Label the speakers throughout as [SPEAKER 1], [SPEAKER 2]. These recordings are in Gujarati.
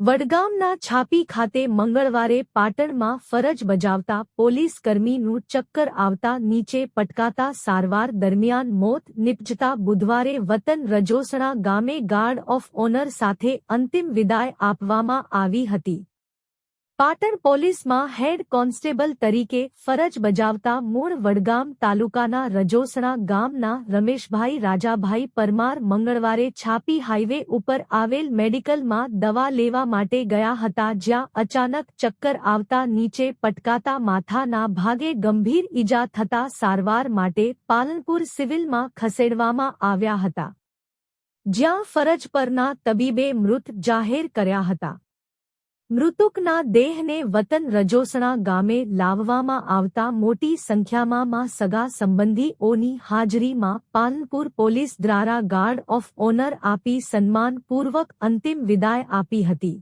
[SPEAKER 1] વડગામના છાપી ખાતે મંગળવારે પાટણમાં ફરજ બજાવતા પોલીસ કર્મીનું ચક્કર આવતા નીચે પટકાતા સારવાર દરમિયાન મોત નિપજતા બુધવારે વતન રજોસણા ગામે ગાર્ડ ઓફ ઓનર સાથે અંતિમ વિદાય આપવામાં આવી હતી. પાટણ પોલીસમાં હેડ કોન્સ્ટેબલ તરીકે ફરજ બજાવતા મૂળ વડગામ તાલુકાના રજોસણા ગામના રમેશભાઈ રાજાભાઈ પરમાર મંગળવારે છાપી હાઈવે ઉપર આવેલ મેડિકલમાં દવા લેવા માટે ગયા હતા જ્યાં અચાનક ચક્કર આવતા નીચે પટકાતા માથાના ભાગે ગંભીર ઈજા થતા સારવાર માટે પાલનપુર સિવિલમાં ખસેડવામાં આવ્યા હતા. જ્યાં ફરજ પરના તબીબે મૃત જાહેર કર્યા હતા. મૃતકના દેહને વતન રજોસણા ગામે લાવવામાં આવતા મોટી સંખ્યામાં માં સગા સંબંધીઓની હાજરીમાં પાલનપુર પોલીસ દ્વારા ગાર્ડ ઓફ ઓનર આપી સન્માનપૂર્વક અંતિમ વિદાય આપી હતી.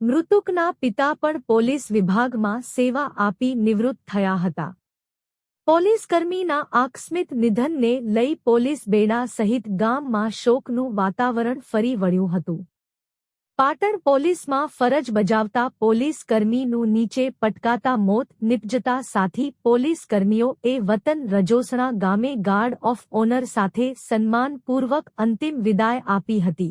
[SPEAKER 1] મૃતકના પિતા પણ પોલીસ વિભાગમાં સેવા આપી નિવૃત્ત થયા હતા. પોલીસકર્મીના આકસ્મિક નિધનને લઈ પોલીસ બેડા સહિત ગામમાં શોકનું વાતાવરણ ફરી વળ્યું હતું. પાટણ પોલીસમાં ફરજ બજાવતા પોલીસ કર્મીનું નીચે પટકાતા મોત, નિપજતા સાથી પોલીસ કર્મીઓ એ વતન રજોસણા ગામે ગાર્ડ ઓફ ઓનર સાથે સન્માનપૂર્વક અંતિમ વિદાય આપી હતી.